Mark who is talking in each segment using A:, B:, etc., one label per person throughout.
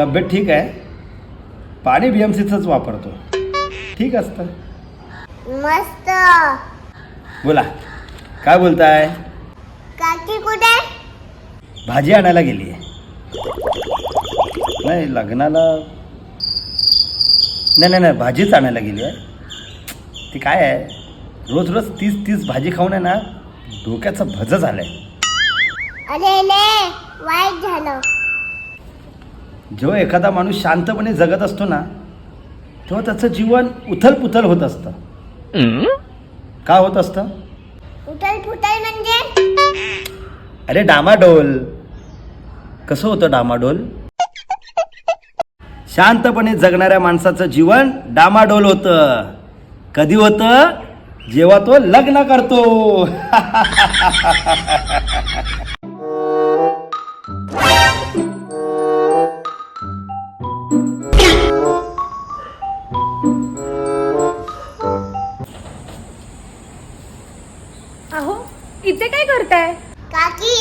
A: तब्येत ठीक आहे? पाणी बी एम सीचंच वापरतो. ठीक असतं.
B: मस्त.
A: बोला काय बोलताय?
B: काकी कुठे?
A: भाजी आणायला गेली आहे. नाही लग्नाला नाही नाही नाही भाजीच आणायला गेली आहे. ती काय आहे? रोज रोज तीस तीस भाजी खाऊन आहे ना डोक्याचं भज झालंय.
B: अरे ले वाईट झालं.
A: जेव्हा एखादा माणूस शांतपणे जगत असतो ना तेव्हा त्याचं जीवन उथल पुथल होत असतं. का होत असतं?
B: म्हणजे?
A: अरे डामाडोल. कसं होतं डामाडोल? शांतपणे जगणाऱ्या माणसाचं जीवन डामाडोल होतं. कधी होतं? जेव्हा तो लग्न करतो.
C: इथे काय करताय?
B: काकी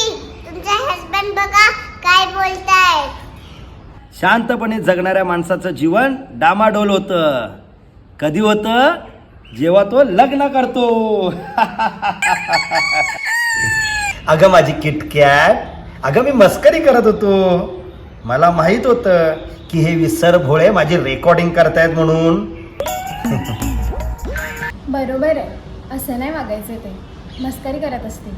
B: तुमचा हसबंड बघा काय बोलताय
A: शांतपणे जगणाऱ्या माणसाचं जीवन डामाडोल होतं. कधी होतं? जेव्हा तो लग्न करतो. अगं माझी किटकॅट अगं मी मस्करी करत होतो. मला माहीत होतं की हे विसर भोळे माझी रेकॉर्डिंग करतायत म्हणून.
C: बरोबर आहे. असं नाही वागायचं ते. मस्करी करत असतील.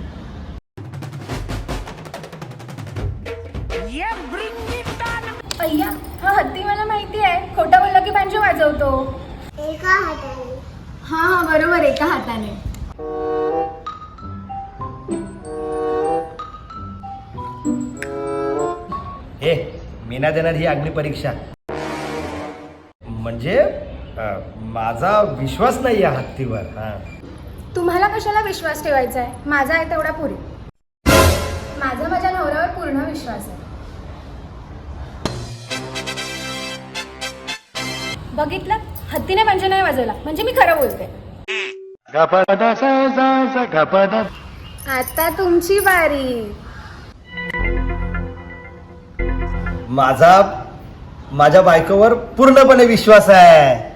C: अय्या हा हत्ती मला माहिती आहे खोटं बोललं की पांजे वाजवतो.
B: एका हाताने.
C: हा हा बरोबर एका हाताने.
A: हे मी नाही देणार ही अग्निपरीक्षा म्हणजे अं, माझा विश्वास नाही या हत्तीवर हा.
C: तुम्हाला कशाला विश्वास ठेवायचा आहे माझा आहे तेवढा पुरी माझा माझ्या नवऱ्यावर पूर्ण विश्वास आहे. बघितलं? हत्तीने म्हणजे नाही वाजवला. म्हणजे मी खरं बोलते. आता तुमची बारी
A: माझा माझ्या बायकोवर पूर्णपणे विश्वास आहे.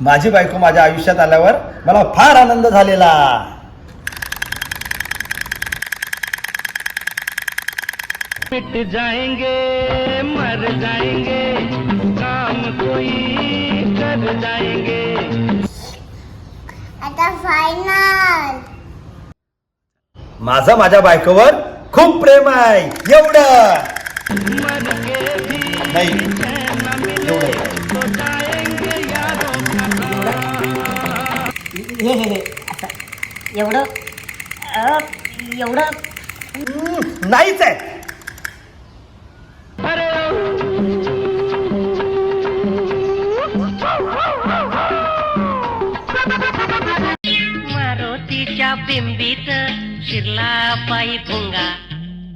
A: माझी बायको माझ्या आयुष्यात आल्यावर मला फार आनंद झालेला.
D: मिट जाएंगे मर जाएंगे काम कोई कर जाएंगे।
B: आता फायनल
A: माझं माझ्या बायकोवर खूप प्रेम आहे एवढं. नाही. एवढं.
E: हे हे हे असं. एवढं. अ, एवढं.
A: हम्म, नाहीच आहे.
D: अरे मारुतीच्या बिंबीत शिरला पायी भुंगा